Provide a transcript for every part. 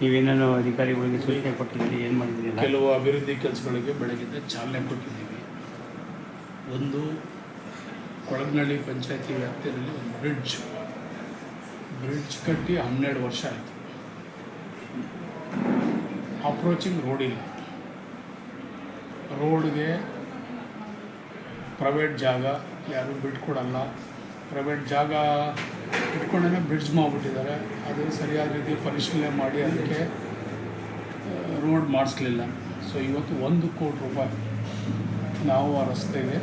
ನೀವೇನೇನೋ ಅಧಿಕಾರಿಗಳಿಗೆ ಸೂಚನೆ ಕೊಟ್ಟಿದ್ದೀರಿ, ಏನು ಮಾಡಿದ್ದೀರಿ? ಕೆಲವು ಅಭಿವೃದ್ಧಿ ಕೆಲಸಗಳಿಗೆ ಬೆಳಗಿಂದ ಚಾಲನೆ ಕೊಟ್ಟಿದ್ದೀವಿ. ಒಂದು ಕೊಳಗನಹಳ್ಳಿ ಪಂಚಾಯತಿ ವ್ಯಾಪ್ತಿಯಲ್ಲಿ ಒಂದು ಬ್ರಿಡ್ಜ್. ಬ್ರಿಡ್ಜ್ ಕಟ್ಟಿ ಹನ್ನೆರಡು ವರ್ಷ ಆಯಿತು. ಅಪ್ರೋಚಿಂಗ್ ರೋಡ್ ಇಲ್ಲ. ರೋಡ್ಗೆ ಪ್ರೈವೇಟ್ ಜಾಗ ಯಾರು ಬಿಟ್ಕೊಡಲ್ಲ. ಪ್ರೈವೇಟ್ ಜಾಗ ಇಟ್ಕೊಂಡೇ ಬ್ರಿಡ್ಜ್ ಮಾಡಿಬಿಟ್ಟಿದ್ದಾರೆ. ಅದು ಸರಿಯಾದ ರೀತಿ ಪರಿಶೀಲನೆ ಮಾಡಿ ಅದಕ್ಕೆ ರೋಡ್ ಮಾಡಿಸ್ಲಿಲ್ಲ. ಸೊ ಇವತ್ತು ಒಂದು ಕೋಟಿ ರೂಪಾಯಿ ನಾವು ಆ ರಸ್ತೆಗೆ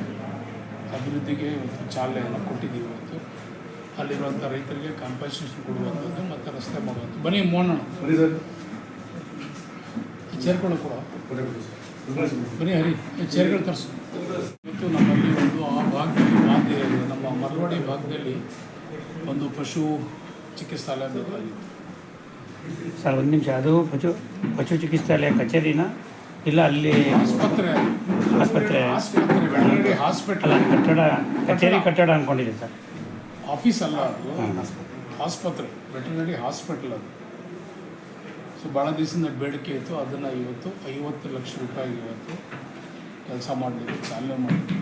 ಅಭಿವೃದ್ಧಿಗೆ ಇವತ್ತು ಚಾಲನೆಯನ್ನು ಕೊಟ್ಟಿದ್ದೀವಿ ಇವತ್ತು. ಅಲ್ಲಿರುವಂಥ ರೈತರಿಗೆ ಕಾಂಪನ್ಸೇಷನ್ ಕೊಡುವಂಥದ್ದು ಮತ್ತು ರಸ್ತೆ ಮಾಡುವಂಥದ್ದು. ಬನ್ನಿ ಮೋಣ ಚೇರ್ಕೊಳ್ಳೋ ಕೂಡ ಬನ್ನಿ ಹರಿ. ಈ ಚೇರ್ಗಳು ತರಿಸು. ಇವತ್ತು ನಮ್ಮಲ್ಲಿ ಒಂದು ಆ ಭಾಗದಲ್ಲಿ ಮಾತೆ ನಮ್ಮ ಮರವಾಡಿ ಭಾಗದಲ್ಲಿ ಒಂದು ಪಶು ಚಿಕಿತ್ಸಾಲಯ ಬೇಕಾಗಿತ್ತು ಸರ್ ಒಂದು ನಿಮಿಷ. ಅದು ಪಶು ಪಶು ಚಿಕಿತ್ಸಾಲಯ ಕಚೇರಿನ? ಇಲ್ಲ ಅಲ್ಲಿ ಆಸ್ಪತ್ರೆ ಆಸ್ಪತ್ರೆ. ಆಸ್ಪತ್ರೆ ಹಾಸ್ಪಿಟಲ್. ಕಟ್ಟಡ ಕಚೇರಿ ಕಟ್ಟಡ ಅಂದ್ಕೊಂಡಿದೆ ಸರ್. ಆಫೀಸ್ ಅಲ್ಲ ಅದು. ಆಸ್ಪತ್ರೆ ವೆಟರ್ನರಿ ಹಾಸ್ಪಿಟಲ್ ಅದು. ಸೊ ಭಾಳ ದಿವಸದಿಂದ ಬೇಡಿಕೆ ಇತ್ತು. ಅದನ್ನು ಇವತ್ತು ಐವತ್ತು ಲಕ್ಷ ರೂಪಾಯಿ ಇವತ್ತು ಕೆಲಸ ಮಾಡಲಿಕ್ಕೆ ಚಾಲನೆ ಮಾಡಿದ್ವಿ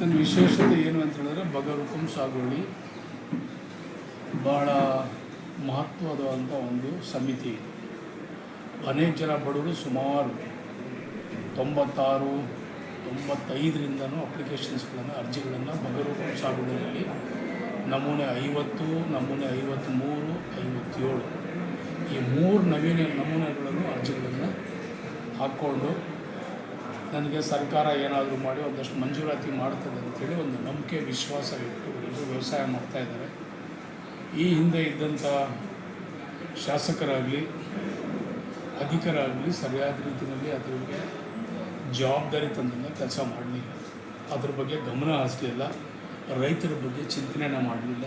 ಇವತ್ತಿನ ವಿಶೇಷತೆ ಏನು ಅಂತ ಹೇಳಿದ್ರೆ ಬಗರುಕುಂ ಸಾಗೋಳಿ ಭಾಳ ಮಹತ್ವದಂಥ ಒಂದು ಸಮಿತಿ. ಅನೇಕ ಜನ ಬಡವರು ಸುಮಾರು ತೊಂಬತ್ತಾರು, ತೊಂಬತ್ತೈದರಿಂದನೂ ಅಪ್ಲಿಕೇಶನ್ಸ್ಗಳನ್ನು, ಅರ್ಜಿಗಳನ್ನು ಬಗರುಕುಂ ಸಾಗುವಳಿಯಲ್ಲಿ ನಮೂನೆ ಐವತ್ತು, ನಮೂನೆ ಐವತ್ತ್ಮೂರು ಐವತ್ತೇಳು. ಈ ಮೂರು ನವೀನ ನಮೂನೆಗಳನ್ನು ಅರ್ಜಿಗಳನ್ನು ಹಾಕ್ಕೊಂಡು ನನಗೆ ಸರ್ಕಾರ ಏನಾದರೂ ಮಾಡಿ ಒಂದಷ್ಟು ಮಂಜೂರಾತಿ ಮಾಡ್ತದೆ ಅಂತೇಳಿ ಒಂದು ನಂಬಿಕೆ, ವಿಶ್ವಾಸ ಇಟ್ಟು ಎಲ್ಲರೂ ವ್ಯವಸಾಯ ಮಾಡ್ತಾ ಇದ್ದಾರೆ. ಈ ಹಿಂದೆ ಇದ್ದಂಥ ಶಾಸಕರಾಗಲಿ ಅಧಿಕರಾಗಲಿ ಸರಿಯಾದ ರೀತಿಯಲ್ಲಿ ಅದರಿಗೆ ಜವಾಬ್ದಾರಿ ತಂದಿಂದ ಕೆಲಸ ಮಾಡಲಿಲ್ಲ. ಅದ್ರ ಬಗ್ಗೆ ಗಮನ ಹರಿಸಲಿಲ್ಲ. ರೈತರ ಬಗ್ಗೆ ಚಿಂತನೆನ ಮಾಡಲಿಲ್ಲ.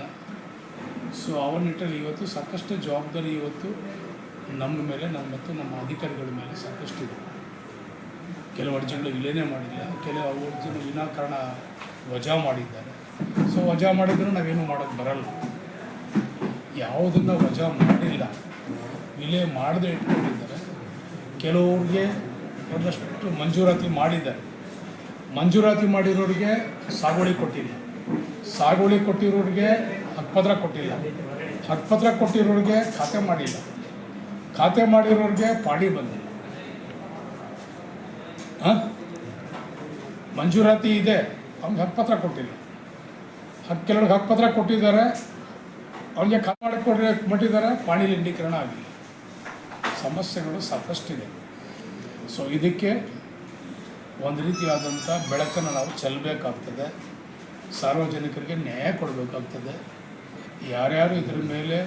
ಸೊ ಅವನ ನಿಟ್ಟಲ್ಲಿ ಇವತ್ತು ಸಾಕಷ್ಟು ಜವಾಬ್ದಾರಿ ಇವತ್ತು ನಮ್ಮ ಮೇಲೆ, ನಮ್ಮ ಮತ್ತು ನಮ್ಮ ಅಧಿಕಾರಿಗಳ ಮೇಲೆ ಸಾಕಷ್ಟು ಇದೆ ಕೆಲವು ಅರ್ಜಿಗಳು ವಿಲೇನೆ ಮಾಡಿಲ್ಲ ಕೆಲವು ಅರ್ಜಿಗಳು ವಿನಾಕಾರಣ ವಜಾ ಮಾಡಿದ್ದಾರೆ. ಸೊ ವಜಾ ಮಾಡಿದ್ರು ನಾವೇನು ಮಾಡೋಕ್ಕೆ ಬರಲ್ಲ. ಯಾವುದನ್ನು ವಜಾ ಮಾಡಿಲ್ಲ, ವಿಲೇ ಮಾಡದೆ ಇಟ್ಕೊಂಡಿದ್ದಾರೆ. ಕೆಲವ್ರಿಗೆ ಒಂದಷ್ಟು ಮಂಜೂರಾತಿ ಮಾಡಿದ್ದಾರೆ. ಮಂಜೂರಾತಿ ಮಾಡಿರೋರಿಗೆ ಸಾಗುವಳಿ ಕೊಟ್ಟಿಲ್ಲ. ಸಾಗುವಳಿ ಕೊಟ್ಟಿರೋರಿಗೆ ಹಕ್ಪತ್ರ ಕೊಟ್ಟಿಲ್ಲ. ಹಕ್ಪತ್ರ ಕೊಟ್ಟಿರೋರಿಗೆ ಖಾತೆ ಮಾಡಿಲ್ಲ. ಖಾತೆ ಮಾಡಿರೋರಿಗೆ ಪಾಡಿ ಬಂದಿಲ್ಲ ಮಂಜೂರಾತಿ ಇದೆ. ಅವ್ನಿಗೆ ಹಕ್ಕುಪತ್ರ ಕೊಟ್ಟಿಲ್ಲ. ಹಕ್ಕು ಕೆಲವ್ರಿಗೆ ಹಕ್ಕುಪತ್ರ ಕೊಟ್ಟಿದ್ದಾರೆ ಕಾಪಾಡಿ ಮಾಡಿಕೊಡ್ರೆ ಮಟ್ಟಿದ್ದಾರೆ ಪಾಣಿ ಲಿಂಡೀಕರಣ ಆಗಿಲ್ಲ ಸಮಸ್ಯೆಗಳು ಸಾಕಷ್ಟಿದೆ. ಸೊ ಇದಕ್ಕೆ ಒಂದು ರೀತಿಯಾದಂಥ ಬೆಳಕನ್ನು ನಾವು ಚೆಲ್ಲಬೇಕಾಗ್ತದೆ ಸಾರ್ವಜನಿಕರಿಗೆ ನ್ಯಾಯ ಕೊಡಬೇಕಾಗ್ತದೆ. ಯಾರ್ಯಾರು ಇದ್ರ ಮೇಲೆ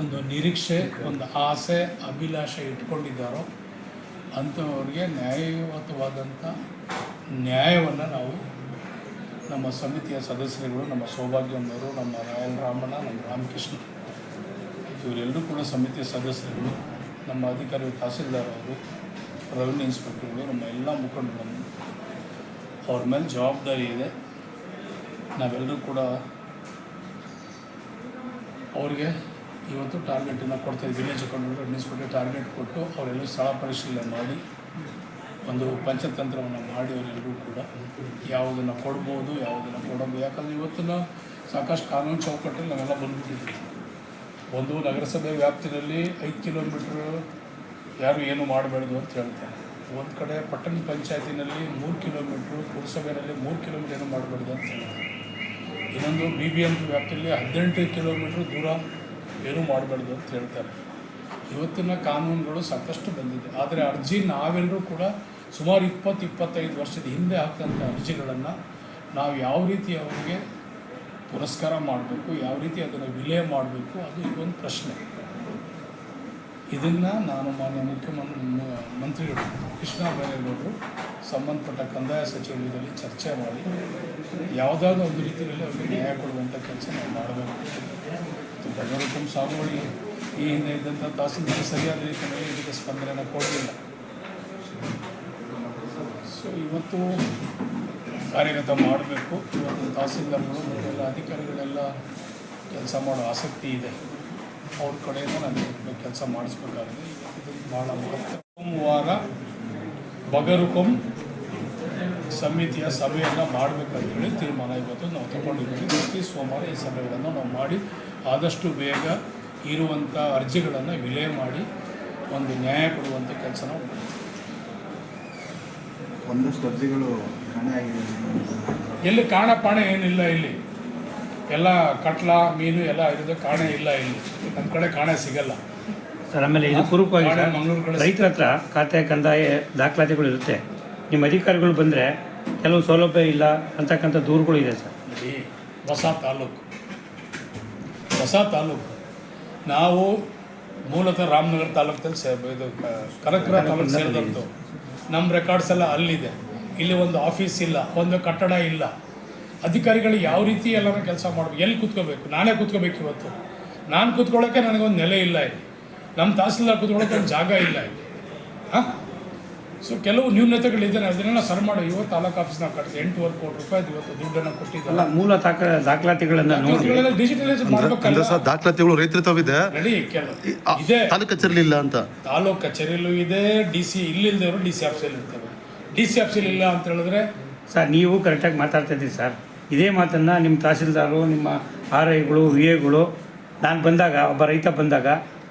ಒಂದು ನಿರೀಕ್ಷೆ, ಒಂದು ಆಸೆ, ಅಭಿಲಾಷೆ ಇಟ್ಕೊಂಡಿದ್ದಾರೋ ಅಂಥವ್ರಿಗೆ ನ್ಯಾಯಯುತವಾದಂಥ ನ್ಯಾಯವನ್ನು ನಾವು ನಮ್ಮ ಸಮಿತಿಯ ಸದಸ್ಯರುಗಳು, ನಮ್ಮ ಸೌಭಾಗ್ಯವನ್ನರು ನಮ್ಮ ರಾಯಲ್ ರಾಮಣ್ಣ, ನಮ್ಮ ರಾಮಕೃಷ್ಣ, ಇವರೆಲ್ಲರೂ ಕೂಡ ಸಮಿತಿಯ ಸದಸ್ಯರುಗಳು, ನಮ್ಮ ಅಧಿಕಾರಿ ತಹಸೀಲ್ದಾರ್ ಅವರು ರೆವಿನ್ಯೂ ಇನ್ಸ್ಪೆಕ್ಟರ್ಗಳು ನಮ್ಮ ಎಲ್ಲ ಮುಖಂಡರನ್ನು ಅವ್ರ ಮೇಲೆ ಜವಾಬ್ದಾರಿ ಇದೆ. ನಾವೆಲ್ಲರೂ ಕೂಡ ಅವ್ರಿಗೆ ಇವತ್ತು ಟಾರ್ಗೆಟನ್ನು ಕೊಡ್ತಾ ಇದ್ದೀನಿ ಅಕೌಂಟ್ ಮುನ್ಸಿಪಾಲಿಟಿ ಟಾರ್ಗೆಟ್ ಕೊಟ್ಟು ಅವರೆಲ್ಲ ಸ್ಥಳ ಪರಿಶೀಲನೆ ಮಾಡಿ, ಒಂದು ಪಂಚತಂತ್ರವನ್ನು ಮಾಡಿ ಅವರೆಲ್ಲರೂ ಕೂಡ ಯಾವುದನ್ನು ಕೊಡ್ಬೋದು, ಯಾವುದನ್ನು ಕೊಡಬಹುದು ಯಾಕಂದರೆ ಇವತ್ತಿನ ಸಾಕಷ್ಟು ಕಾನೂನು ಚೌಕಟ್ಟಲ್ಲಿ ನಾವೆಲ್ಲ ಬಂದ್ಬಿಟ್ಟಿದ್ದೀವಿ. ಒಂದು ನಗರಸಭೆ ವ್ಯಾಪ್ತಿಯಲ್ಲಿ ಐದು ಕಿಲೋಮೀಟ್ರ್ ಯಾರು ಏನು ಮಾಡಬಾರ್ದು ಅಂತ ಹೇಳ್ತಾರೆ. ಒಂದು ಕಡೆ ಪಟ್ಟಣ ಪಂಚಾಯತಿನಲ್ಲಿ ಮೂರು ಕಿಲೋಮೀಟ್ರು, ಪುರಸಭೆಯಲ್ಲಿ ಮೂರು ಕಿಲೋಮೀಟರ್ ಏನು ಮಾಡಬಾರ್ದು ಅಂತ ಹೇಳ್ತಾರೆ. ಇನ್ನೊಂದು ಬಿ ಬಿ ಎಂ ವ್ಯಾಪ್ತಿಯಲ್ಲಿ ಹದಿನೆಂಟು ಕಿಲೋಮೀಟ್ರ್ ದೂರ ಏನೂ ಮಾಡಬಾರ್ದು ಅಂತ ಹೇಳ್ತಾರೆ. ಇವತ್ತಿನ ಕಾನೂನುಗಳು ಸಾಕಷ್ಟು ಬಂದಿದೆ. ಆದರೆ ಅರ್ಜಿ ನಾವೆಲ್ಲರೂ ಕೂಡ ಸುಮಾರು ಇಪ್ಪತ್ತು, ಇಪ್ಪತ್ತೈದು ವರ್ಷದ ಹಿಂದೆ ಹಾಕಿದಂಥ ಅರ್ಜಿಗಳನ್ನು ನಾವು ಯಾವ ರೀತಿ ಅವರಿಗೆ ಪುರಸ್ಕಾರ ಮಾಡಬೇಕು, ಯಾವ ರೀತಿ ಅದನ್ನು ವಿಲೇ ಮಾಡಬೇಕು, ಅದು ಇದೊಂದು ಪ್ರಶ್ನೆ. ಇದನ್ನು ನಾನು ಮಾನ್ಯ ಮುಖ್ಯಮಂತ್ರಿ ಮಂತ್ರಿಗಳು ಕೃಷ್ಣ ಬೈರೇಗೌಡರು ಸಂಬಂಧಪಟ್ಟ ಕಂದಾಯ ಸಚಿವಾಲಯದಲ್ಲಿ ಚರ್ಚೆ ಮಾಡಿ, ಯಾವುದಾದ್ರೂ ಒಂದು ರೀತಿಯಲ್ಲಿ ಅವರಿಗೆ ನ್ಯಾಯ ಕೊಡುವಂಥ ಕೆಲಸ ನಾವು ಮಾಡಬೇಕು. ಬಡವರಕಂ ಸಾಗುವಳಿ ಈ ಹಿಂದೆ ಇದ್ದಂಥ ತಹಸೀಲ್ದಾರ್ ಸರಿಯಾದ ರೀತಿಯಲ್ಲಿ ಇದಕ್ಕೆ ಸ್ಪಂದನೆಯನ್ನು ಕೊಡಲಿಲ್ಲ. ಸೊ ಇವತ್ತು ಕಾರ್ಯಗತ ಮಾಡಬೇಕು. ಇವತ್ತು ತಹಸೀಲ್ದಾರ್ಗಳು ಮತ್ತು ಎಲ್ಲ ಅಧಿಕಾರಿಗಳೆಲ್ಲ ಕೆಲಸ ಮಾಡೋ ಆಸಕ್ತಿ ಇದೆ. ಅವ್ರ ಕಡೆಯಿಂದ ನಾನು ಕೆಲಸ ಮಾಡಿಸ್ಬೇಕಾಗಿದೆ. ಭಾಳ ಮಹತ್ವ. ಸೋಮವಾರ ಬಗರುಕೊಂ ಸಮಿತಿಯ ಸಭೆಯನ್ನು ಮಾಡಬೇಕಂತೇಳಿ ತೀರ್ಮಾನ ಇವತ್ತು ನಾವು ತಗೊಂಡಿದ್ದೀವಿ. ಪ್ರತಿ ಸೋಮವಾರ ಈ ಸಭೆಗಳನ್ನು ನಾವು ಮಾಡಿ ಆದಷ್ಟು ಬೇಗ ಇರುವಂಥ ಅರ್ಜಿಗಳನ್ನು ವಿಲೇ ಮಾಡಿ ಒಂದು ನ್ಯಾಯ ಕೊಡುವಂಥ ಕೆಲಸ ನಾವು. ಒಂದಷ್ಟು ಅರ್ಜಿಗಳು ಕಾಣೆಯಾಗಿದೆ ಎಲ್ಲಿ ಕಾಣ ಪಾಣ ಏನಿಲ್ಲ ಇಲ್ಲಿ. ಎಲ್ಲ ಕಟ್ಲ ಮೀನು ಎಲ್ಲ ಇರೋದು ಕಾಣೆ ಇಲ್ಲ ಇಲ್ಲಿ. ನಮ್ಮ ಕಡೆ ಕಾಣೆ ಸಿಗಲ್ಲ. ಸರ್ ಆಮೇಲೆ ಇದು ಪೂರ್ವಕವಾಗಿ ಮಂಗಳೂರು ಕಡೆ ರೈತರ ಹತ್ರ ಖಾತೆ ಕಂದಾಯ ದಾಖಲಾತಿಗಳು ಇರುತ್ತೆ. ನಿಮ್ಮ ಅಧಿಕಾರಿಗಳು ಬಂದರೆ ಕೆಲವು ಸೌಲಭ್ಯ ಇಲ್ಲ ಅಂತಕ್ಕಂಥ ದೂರುಗಳು ಇದೆ ಸರ್. ಹೊಸ ತಾಲೂಕು. ಹೊಸ ತಾಲೂಕು. ನಾವು ಮೂಲತಃ ರಾಮನಗರ ತಾಲೂಕಲ್ಲಿ ಸೇ ಇದು ಕನಕರ ತಾಲೂಕು ಸೇರಿದಂತು. ನಮ್ಮ ರೆಕಾರ್ಡ್ಸ್ ಎಲ್ಲ ಅಲ್ಲಿದೆ. ಇಲ್ಲಿ ಒಂದು ಆಫೀಸ್ ಇಲ್ಲ ಒಂದು ಕಟ್ಟಡ ಇಲ್ಲ. ಅಧಿಕಾರಿಗಳು ಯಾವ ರೀತಿ ಎಲ್ಲರೂ ಕೆಲಸ ಮಾಡಬೇಕು ಎಲ್ಲಿ ಕೂತ್ಕೋಬೇಕು? ನಾನೇ ಕೂತ್ಕೋಬೇಕು ಇವತ್ತು. ನಾನು ಕೂತ್ಕೊಳ್ಳೋಕ್ಕೆ ನನಗೊಂದು ನೆಲೆ ಇಲ್ಲ ಇಲ್ಲಿ. ನಮ್ಮ ತಹಸೀಲ್ದಾರ್ ಕೂತ್ಕೊಳ್ಳೋಕೆ ಒಂದು ಜಾಗ ಇಲ್ಲ ಇಲ್ಲಿ. ಹಾಂ? ಸೊ ಕೆಲವು ನ್ಯೂನತೆಗಳು ಇದ್ದಾರೆ ಅದನ್ನೆಲ್ಲ ಸರ್ ಮಾಡಿ. ಇವತ್ತು ತಾಲೂಕು ಆಫೀಸ್ ನಾವು ಕಟ್ಟಿಸಿ ಎಂಟೂವರೆ ಕೋಟಿ ರೂಪಾಯಿ ಇವತ್ತು ದುಡ್ಡನ್ನು ಅಲ್ಲ ಕೊಟ್ಟಿದ್ದಲ್ಲ ಮೂಲ ದಾಖ ದಾಖಲಾತಿಗಳನ್ನು ನೋಡಿ. ಡಿಜಿಟಲೈಸ್ ಅಂದ್ರೆ ಸರ್ ದಾಖಲಾತಿಗಳು ರೈತರ ತಾವಿದೆ ರೆಡಿ ಇದೆ. ತಾಲೂಕು ಕಚೇರಿ ಇಲ್ಲ ಅಂತ. ತಾಲೂಕು ಕಚೇರಿಯಲ್ಲೂ ಇದೆ ಡಿ ಸಿ ಇಲ್ಲಿಲ್ದವರು ಡಿ ಸಿ ಆಫೀಸಲ್ಲಿ ಇರ್ತಾರೆ. ಡಿ ಸಿ ಆಫೀಸಲ್ಲಿ ಇಲ್ಲ ಅಂತ ಹೇಳಿದ್ರೆ? ಸರ್ ನೀವು ಕರೆಕ್ಟಾಗಿ ಮಾತಾಡ್ತಾ ಇದ್ದೀರಿ ಸರ್. ಇದೇ ಮಾತನ್ನು ನಿಮ್ಮ ತಹಸೀಲ್ದಾರರು ನಿಮ್ಮ ಆರ್ ಐಗಳು ವಿ ಎಗಳು ನಾನು ಬಂದಾಗ ಒಬ್ಬ ರೈತ ಬಂದಾಗ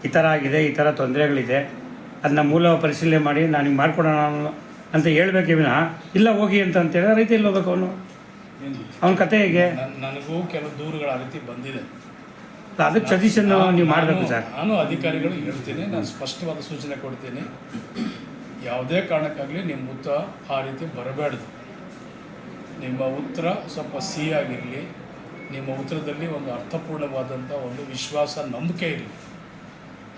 ಈ ಥರ ಆಗಿದೆ ಈ ಥರ ತೊಂದರೆಗಳಿದೆ. ಅದನ್ನ ಮೂಲ ಪರಿಶೀಲನೆ ಮಾಡಿ ನಾನು ಹಿಂಗೆ ಮಾಡ್ಕೊಡೋಣ ಅಂತ ಹೇಳ್ಬೇಕೇ ವಿನಃ ಇಲ್ಲ ಹೋಗಿ ಅಂತ ಅಂತೇಳಿ ರೈತ ಇಲ್ಲಿ ಹೋಗ್ಬೇಕು ಅವನು. ಅವನ ಕತೆ ಹೇಗೆ? ನನ್- ನನಗೂ ಕೆಲವು ದೂರುಗಳ ರೀತಿ ಬಂದಿದೆ. ಅದಕ್ಕೆ ಸಜೆಷನ್ ನೀವು ಮಾಡಬೇಕು ಸರ್. ನಾನು ಅಧಿಕಾರಿಗಳು ಹೇಳ್ತೀನಿ ನಾನು ಸ್ಪಷ್ಟವಾದ ಸೂಚನೆ ಕೊಡ್ತೀನಿ. ಯಾವುದೇ ಕಾರಣಕ್ಕಾಗಲಿ ನಿಮ್ಮ ಉತ್ತರ ಆ ರೀತಿ ಬರಬೇಡ್ದು. ನಿಮ್ಮ ಉತ್ತರ ಸ್ವಲ್ಪ ಸಿಹಿಯಾಗಿರಲಿ ನಿಮ್ಮ ಉತ್ತರದಲ್ಲಿ ಒಂದು ಅರ್ಥಪೂರ್ಣವಾದಂಥ ಒಂದು ವಿಶ್ವಾಸ ನಂಬಿಕೆ ಇರಲಿ.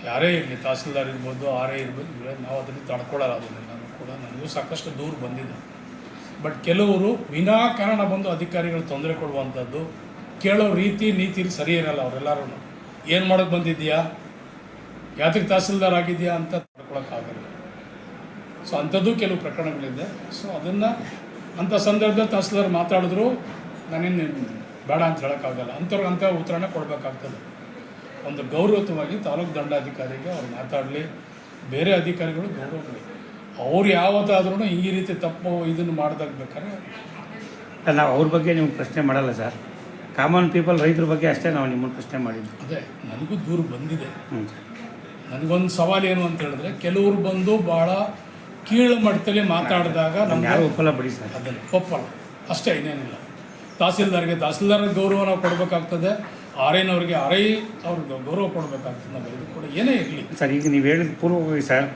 ಯಾರೇ ಇರಲಿ, ತಹಸೀಲ್ದಾರ್ ಇರ್ಬೋದು ಆರೇ ಇರ್ಬೋದು ನಾವು ಅದನ್ನು ತಡ್ಕೊಳ್ಳಲ್ಲ ಅದನ್ನು ನಾನು ಕೂಡ ನನಗೂ ಸಾಕಷ್ಟು ದೂರ ಬಂದಿದೆ. ಬಟ್ ಕೆಲವರು ವಿನಾಕಾರಣ ಬಂದು ಅಧಿಕಾರಿಗಳು ತೊಂದರೆ ಕೊಡುವಂಥದ್ದು, ಕೇಳೋ ರೀತಿ ನೀತಿ ಸರಿ ಇರಲ್ಲ ಅವರೆಲ್ಲರೂ. ಏನು ಮಾಡೋಕ್ಕೆ ಬಂದಿದ್ದೀಯಾ? ಯಾತಕ್ಕೆ ತಹಸೀಲ್ದಾರ್ ಆಗಿದೆಯಾ ಅಂತ ತಡ್ಕೊಳಕ್ಕಾಗಲ್ಲ ಸೊ ಅಂಥದ್ದು ಕೆಲವು ಪ್ರಕರಣಗಳಿದೆ. ಸೊ ಅದನ್ನು ಅಂಥ ಸಂದರ್ಭದಲ್ಲಿ ತಹಸೀಲ್ದಾರ್ ಮಾತಾಡಿದ್ರು ನಾನೇನು ಬೇಡ ಅಂತ ಹೇಳೋಕ್ಕಾಗಲ್ಲ ಅಂಥವ್ರಿಗೆ ಅಂಥ ಉತ್ತರನ ಕೊಡಬೇಕಾಗ್ತದೆ. ಒಂದು ಗೌರವತ್ವವಾಗಿ ತಾಲೂಕು ದಂಡಾಧಿಕಾರಿಗೆ ಅವ್ರು ಮಾತಾಡಲಿ. ಬೇರೆ ಅಧಿಕಾರಿಗಳು ಗೌರವ ಅವ್ರು ಯಾವತ್ತಾದ್ರೂ ಈ ರೀತಿ ತಪ್ಪು ಇದನ್ನು ಮಾಡ್ದಾಗ ಬೇಕಾದ್ರೆ ನಾವು ಅವ್ರ ಬಗ್ಗೆ ನಿಮ್ಗೆ ಪ್ರಶ್ನೆ ಮಾಡಲ್ಲ ಸರ್. ಕಾಮನ್ ಪೀಪಲ್ ರೈತರ ಬಗ್ಗೆ ಅಷ್ಟೇ ನಾವು ನಿಮ್ಮನ್ನು ಪ್ರಶ್ನೆ ಮಾಡಿದ್ವಿ ಅದೇ ನನಗೂ ದೂರ ಬಂದಿದೆ. ನನಗೊಂದು ಸವಾಲು ಏನು ಅಂತ ಹೇಳಿದ್ರೆ ಕೆಲವರು ಬಂದು ಭಾಳ ಕೀಳು ಮಟ್ಟದಲ್ಲಿ ಮಾತಾಡಿದಾಗ ನಮ್ಗೆ ಯಾರು ಒಪ್ಪಲ್ಲ ಬಿಡಿ ಸರ್. ಅದನ್ನು ಒಪ್ಪಲ್ಲ. ಅಷ್ಟೇ ಇನ್ನೇನಿಲ್ಲ. ತಹಸೀಲ್ದಾರ್ಗೆ ತಹಸೀಲ್ದಾರ್ ಗೌರವ ನಾವು ಕೊಡಬೇಕಾಗ್ತದೆ. ಆರ್ ಆರೈ ಆರ್ ಐ ಅವ್ರಿಗೆ ಗೌರವ ಕೊಡಬೇಕಾಗ್ತದೆ ನಾವು ಕೂಡ ಏನೇ ಇರಲಿ. ಸರ್ ಈಗ ನೀವು ಹೇಳಿದ ಪೂರ್ವವಾಗಿ ಸರ್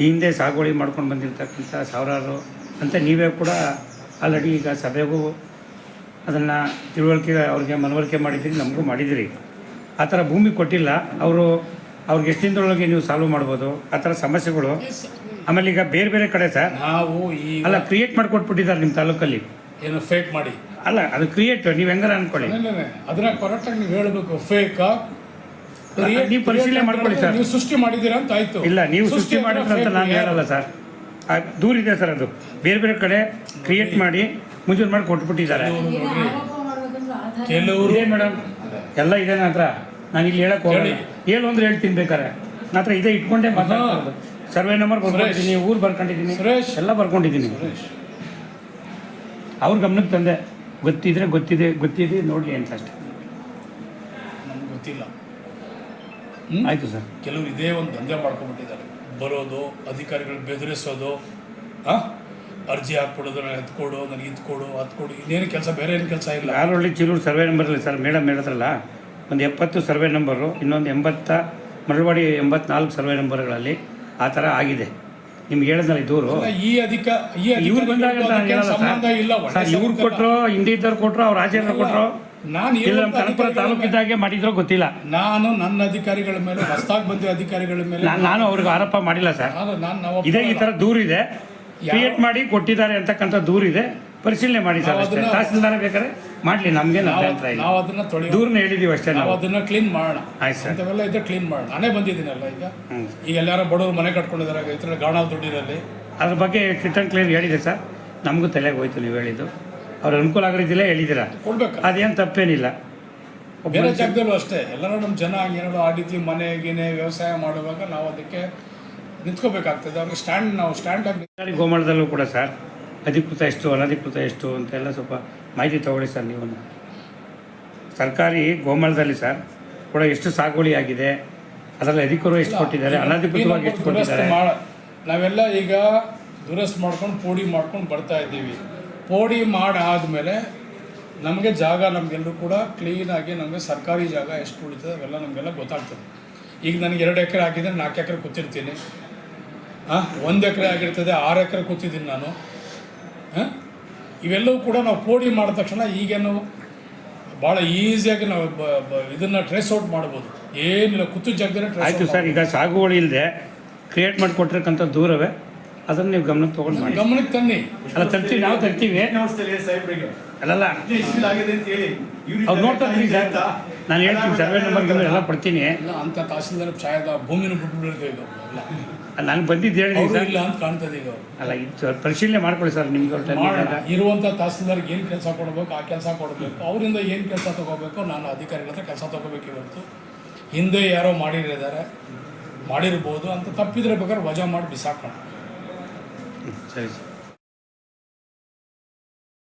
ಈ ಹಿಂದೆ ಸಾಗುವಳಿ ಮಾಡ್ಕೊಂಡು ಬಂದಿರತಕ್ಕಂಥ ಸಾವಿರಾರು ಅಂತ ನೀವೇ ಕೂಡ ಆಲ್ರೆಡಿ ಈಗ ಸಭೆಗೂ ಅದನ್ನು ತಿಳುವಳಿಕೆ ಅವ್ರಿಗೆ ಮನವರಿಕೆ ಮಾಡಿದ್ದೀರಿ ನಮಗೂ ಮಾಡಿದಿರಿ ಆ ಥರ ಭೂಮಿ ಕೊಟ್ಟಿಲ್ಲ ಅವರು ಅವ್ರಿಗೆ ಎಷ್ಟು ದಿನದೊಳಗೆ ನೀವು ಸಾಲ್ವ್ ಮಾಡ್ಬೋದು ಆ ಥರ ಸಮಸ್ಯೆಗಳು. ಆಮೇಲೆ ಈಗ ಬೇರೆ ಬೇರೆ ಕಡೆ ಸರ್ ನಾವು ಈ ಅಲ್ಲ ಕ್ರಿಯೇಟ್ ಮಾಡಿಕೊಟ್ಬಿಟ್ಟಿದ್ದಾರೆ ನಿಮ್ಮ ತಾಲೂಕಲ್ಲಿ. ಏನು ಫೇಕ್ ಮಾಡಿ. ಅಲ್ಲ ಅದು ಕ್ರಿಯೇಟ್ ನೀವು ಹೆಂಗಾರ ಅನ್ಕೊಳ್ಳಿ. ಅದನ್ನ ಕರೆಕ್ಟಾಗಿ ನೀವು ಹೇಳಬೇಕು ಫೇಕಾ ನೀವು ಪರಿಶೀಲನೆ ಮಾಡ್ಕೊಳ್ಳಿ ಸರ್. ನೀವು ಸೃಷ್ಟಿ ಮಾಡಿದ್ದೀರಾ ಅಂತ ಆಯ್ತು. ಇಲ್ಲ ನೀವು ಸೃಷ್ಟಿ ಮಾಡಿದ್ರ ಮಾಡಿದ್ರೆ ಅಂತ ನಾನು? ಹೇಳಲ್ಲ ಸರ್. ದೂರ ಇದೆ ಸರ್ ಅದು. ಬೇರೆ ಬೇರೆ ಕಡೆ ಕ್ರಿಯೇಟ್ ಮಾಡಿ ಮುಂಜೂರು ಮಾಡಿ ಕೊಟ್ಬಿಟ್ಟಿದ್ದಾರೆ. ಕೆಲವರು ಮೇಡಮ್. ಎಲ್ಲ ಇದೆ ನನ್ನ ಹತ್ರ. ನಾನು ಇಲ್ಲಿ ಹೇಳಕ್ ಹೋಗಿ ಹೇಳಿ. ಹೇಳು ಅಂದ್ರೆ ಹೇಳ್ತೀನಿ ಬೇಕಾರೆ ನನ್ನ ಹತ್ರ ಇದೇ ಇಟ್ಕೊಂಡೇ ಮಾತಾಡೋದು ಸರ್ವೆ ನಂಬರ್ ಬರ್ಕೊಂಡಿದ್ದೀನಿ ಊರು ಬರ್ಕೊಂಡಿದ್ದೀನಿ. ಸುರೇಶ್. ಎಲ್ಲ ಬರ್ಕೊಂಡಿದ್ದೀನಿ. ಅವ್ರ ಗಮನಕ್ಕೆ ತಂದೆ. ಗೊತ್ತಿದ್ರೆ ಗೊತ್ತಿದೆ ಗೊತ್ತಿದೆ ನೋಡಲಿ ಅಂತ ಅಷ್ಟೇ. ನಮ್ಗೆ ಗೊತ್ತಿಲ್ಲ. ಆಯಿತು ಸರ್. ಕೆಲವರು ಇದೇ ಒಂದು ದಂಧೆ ಮಾಡ್ಕೊಂಡ್ಬಿಟ್ಟಿದ್ದಾರೆ. ಬರೋದು ಅಧಿಕಾರಿಗಳು ಬೆದರಿಸೋದು ಹಾಂ ಅರ್ಜಿ ಹಾಕ್ಬಿಡೋದು ನಾನು ಎತ್ಕೊಡು ನನಗೆ ಇದ್ಕೊಡು ಕೊಡು ಅದು ಕೊಡು ಇನ್ನೇನು ಕೆಲಸ ಬೇರೆ ಏನು ಕೆಲಸ ಇಲ್ಲ. ಯಾರೊಳ್ಳಿ ಚಿಲ್ಲೂರು ಸರ್ವೆ ನಂಬರ್ ಇಲ್ಲ ಸರ್ ಮೇಡಮ್ ಹೇಳಿದ್ರಲ್ಲ ಒಂದು ಎಪ್ಪತ್ತು ಸರ್ವೆ ನಂಬರು ಇನ್ನೊಂದು ಎಂಬತ್ತ ಮರಳವಾಡಿ ಎಂಬತ್ನಾಲ್ಕು ಸರ್ವೆ ನಂಬರ್ಗಳಲ್ಲಿ ಆ ಥರ ಆಗಿದೆ. ನಿಮ್ಗೆ ಹೇಳಿದ್ನಲ್ಲ ಈ ದೂರು? ಈ ಅಧಿಕ ಈ ಇವ್ರು ಬಂದಾಗ ಸಂಬಂಧ ಇಲ್ಲ ಸರ್ ಇವ್ರು. ಕೊಟ್ಟರು ಹಿಂದೆ ಇದ್ದವ್ರು ಕೊಟ್ಟರು ಅವ್ರು ಆಚೆಯಿಂದ ಕೊಟ್ಟರು ನಾನು ಕನಕಪುರ ತಾಲೂಕು ತಾಲೂಕಿದ್ದಾಗೆ ಮಾಡಿದ್ರೋ ಗೊತ್ತಿಲ್ಲ. ನಾನು ನನ್ನ ಅಧಿಕಾರಿಗಳ ಮೇಲೆ ಹೊಸದಾಗಿ ಬಂದ ಅಧಿಕಾರಿಗಳ ಮೇಲೆ ನಾನು ಅವ್ರಿಗೆ ಆರೋಪ ಮಾಡಿಲ್ಲ ಸರ್. ಇದೇ ಈ ಥರ ದೂರಿದೆ. ಕ್ರಿಯೇಟ್ ಮಾಡಿ ಕೊಟ್ಟಿದ್ದಾರೆ ಅಂತಕ್ಕಂಥ ದೂರಿದೆ. ಪರಿಶೀಲನೆ ಮಾಡಿ ಸರ್ ನಾವು ಅಷ್ಟೇ. ಅದನ್ನ- ತಹಸೀಲ್ದಾರ ಬೇಕಾದ್ರೆ ಮಾಡಲಿ ನಮಗೆ ಅಭ್ಯಂತರ ಇಲ್ಲ. ನಾವು ಅದನ್ನ ತೊಳೆಯೋ ದೂರನ್ನ ಹೇಳಿದೀವಿ ಅಷ್ಟೇ ನಾವು ನಾವು. ಅದನ್ನ ಕ್ಲೀನ್ ಮಾಡೋಣ. ಆಯ್ತು ಸರ್. ಅಂಥವೆಲ್ಲ ಇದ್ರೆ ಕ್ಲೀನ್ ಮಾಡೋಣ. ನಾನೇ ಬಂದಿದ್ದೀನಲ್ಲ ಈಗ. ಈಗ ಎಲ್ಲಾರು ಬಡವರು ಮನೆ ಕಟ್ಕೊಂಡಿದ್ದಾರೆ ಗಾಣಾಲ್ ದುಡ್ಡಿರಲ್ಲಿ ಅದ್ರ ಬಗ್ಗೆ ರಿಟರ್ನ್ ಕ್ಲೀನ್ ಹೇಳಿದೆ ಸರ್. ನಮಗೂ ತಲೆಗೆ ಹೋಯ್ತು ನೀವು ಹೇಳಿದ್ದು. ಅವ್ರ ಅನುಕೂಲ ಆಗೋ ಹೇಳಿದಿರ ಹೇಳಿದ್ದೀರಾ? ಕೊಡ್ಬೇಕಲ್ಲ ಅದೇನು ತಪ್ಪೇನಿಲ್ಲ. ಒಬ್ಬ ಬೇರೆ ಜಾಗದಲ್ಲೂ ಅಷ್ಟೇ. ಎಲ್ಲರೂ ನಮ್ಮ ಜನ ಏನಾದ್ರು ಆ ರೀತಿ ಮನೆ ಗಿನೆ ವ್ಯವಸಾಯ ಮಾಡುವಾಗ ನಾವು ಅದಕ್ಕೆ ನಿಂತ್ಕೋಬೇಕಾಗ್ತದೆ. ಅವ್ರಿಗೆ ಸ್ಟ್ಯಾಂಡ್ ನಾವು ಸ್ಟ್ಯಾಂಡ್ ಆಗಿ ಸರ್ಕಾರಿ ಗೋಮಾಳದಲ್ಲೂ ಕೂಡ ಸರ್ ಅಧಿಕೃತ ಎಷ್ಟು ಅನಧಿಕೃತ ಎಷ್ಟು ಅಂತೆಲ್ಲ ಸ್ವಲ್ಪ ಮಾಹಿತಿ ತಗೊಳ್ಳಿ ಸರ್ ನೀವು ಸರ್ಕಾರಿ ಗೋಮಾಳದಲ್ಲಿ ಸರ್ ಕೂಡ ಎಷ್ಟು ಸಾಗುವಳಿ ಆಗಿದೆ ಅದರಲ್ಲಿ ಅಧಿಕರು ಎಷ್ಟು ಕೊಟ್ಟಿದ್ದಾರೆ ಅನಧಿಕೃತವಾಗಿ ಎಷ್ಟು ಕೊಟ್ಟಿದ್ದಾರೆ? ಮಾಡ ನಾವೆಲ್ಲ ಈಗ ದುರಸ್ತಿ ಮಾಡ್ಕೊಂಡು ಪೋಡಿ ಮಾಡ್ಕೊಂಡು ಬರ್ತಾ ಇದ್ದೀವಿ. ಪೋಡಿ ಮಾಡಾದಮೇಲೆ ನಮಗೆ ಜಾಗ ನಮಗೆಲ್ಲರೂ ಕೂಡ ಕ್ಲೀನಾಗಿ ನಮಗೆ ಸರ್ಕಾರಿ ಜಾಗ ಎಷ್ಟು ಉಳಿತದೆ ಅವೆಲ್ಲ ನಮಗೆಲ್ಲ ಗೊತ್ತಾಗ್ತದೆ. ಈಗ ನನಗೆ ಎರಡು ಎಕರೆ ಹಾಕಿದರೆ ನಾಲ್ಕು ಎಕರೆ ಕೂತಿರ್ತೀನಿ. ಹಾಂ ಒಂದು ಎಕರೆ ಆಗಿರ್ತದೆ ಆರು ಎಕರೆ ಕೂತಿದ್ದೀನಿ ನಾನು. ಇವೆಲ್ಲವೂ ಕೂಡ ನಾವು ಪೋಡಿ ಮಾಡಿದ ತಕ್ಷಣ ಈಗೇನು ಭಾಳ ಈಸಿಯಾಗಿ ನಾವು ಬ- ಬ- ಇದನ್ನು ಟ್ರೇಸ್ ಔಟ್ ಮಾಡ್ಬೋದು. ಏನಿಲ್ಲ ಕುತ್ತು ಜಾಗದಲ್ಲಿ ಟ್ರೇಸ್ ಆಯಿತು ಸರ್ ಈಗ ಸಾಗುವಳಿ ಇಲ್ಲದೆ ಕ್ರಿಯೇಟ್ ಮಾಡಿ ಕೊಟ್ಟಿರ್ತಕ್ಕಂಥ ದೂರವೇ ಅದನ್ನು ನೀವು ಗಮನಕ್ಕೆ ತೊಗೊಂಡು ಮಾಡಿ. ಗಮನಕ್ಕೆ ತನ್ನಿ. ಅಲ್ಲ ತರ್ತೀವಿ ನಾವು ತರ್ತೀವಿ. ಏನು ಸಾಹೇಬ್ರಿಗೆ ಅಲ್ಲಲ್ಲ. ಆಗಿದೆ ಅಂತ ಹೇಳಿ ಇವ್ರು ಅವ್ರು ನೋಡ್ತಾರೆ ಸರ್. ನಾನು ಹೇಳ್ತೀನಿ ಸರ್ವೆ ನಂಬರ್ ಗಿಂಬರ್ ಎಲ್ಲ ಪಡ್ತೀನಿ ಇಲ್ಲ ಅಂತ ತಹಸೀಲ್ದಾರ್ ಛಾಯದ ಭೂಮಿನ ಬಿಟ್ಬಿಡುತ್ತೆ ಇದು ಎಲ್ಲ ನಾನು ಬಂದಿದ್ದು ಹೇಳಿದ್ದೀನಿ ಸರ್. ಇಲ್ಲ ಅಂತ ಕಾಣ್ತದೆ ಈಗ ಅಲ್ಲ ಇದು ಪರಿಶೀಲನೆ ಮಾಡ್ಕೊಳ್ಳಿ ಸರ್ ನಿಮ್ಗೆ ಇರುವಂಥ ತಹಸೀಲ್ದಾರ್ಗೆ ಏನು ಕೆಲಸ ಕೊಡಬೇಕು ಆ ಕೆಲಸ ಕೊಡಬೇಕು ಅವರಿಂದ ಏನು ಕೆಲಸ ತಗೋಬೇಕು ನಾನು ಅಧಿಕಾರಿಗಳ ಹತ್ರ ಕೆಲಸ ತಗೋಬೇಕು ಇವತ್ತು. ಹಿಂದೆ ಯಾರೋ ಮಾಡಿರಿದ್ದಾರೆ ಮಾಡಿರ್ಬೋದು ಅಂತ ತಪ್ಪಿದ್ರೆ ಬೇಕಾದ್ರೆ ವಜಾ ಮಾಡಿ ಬಿಸಾಕೋಣ. ಸರಿ ಸರ್.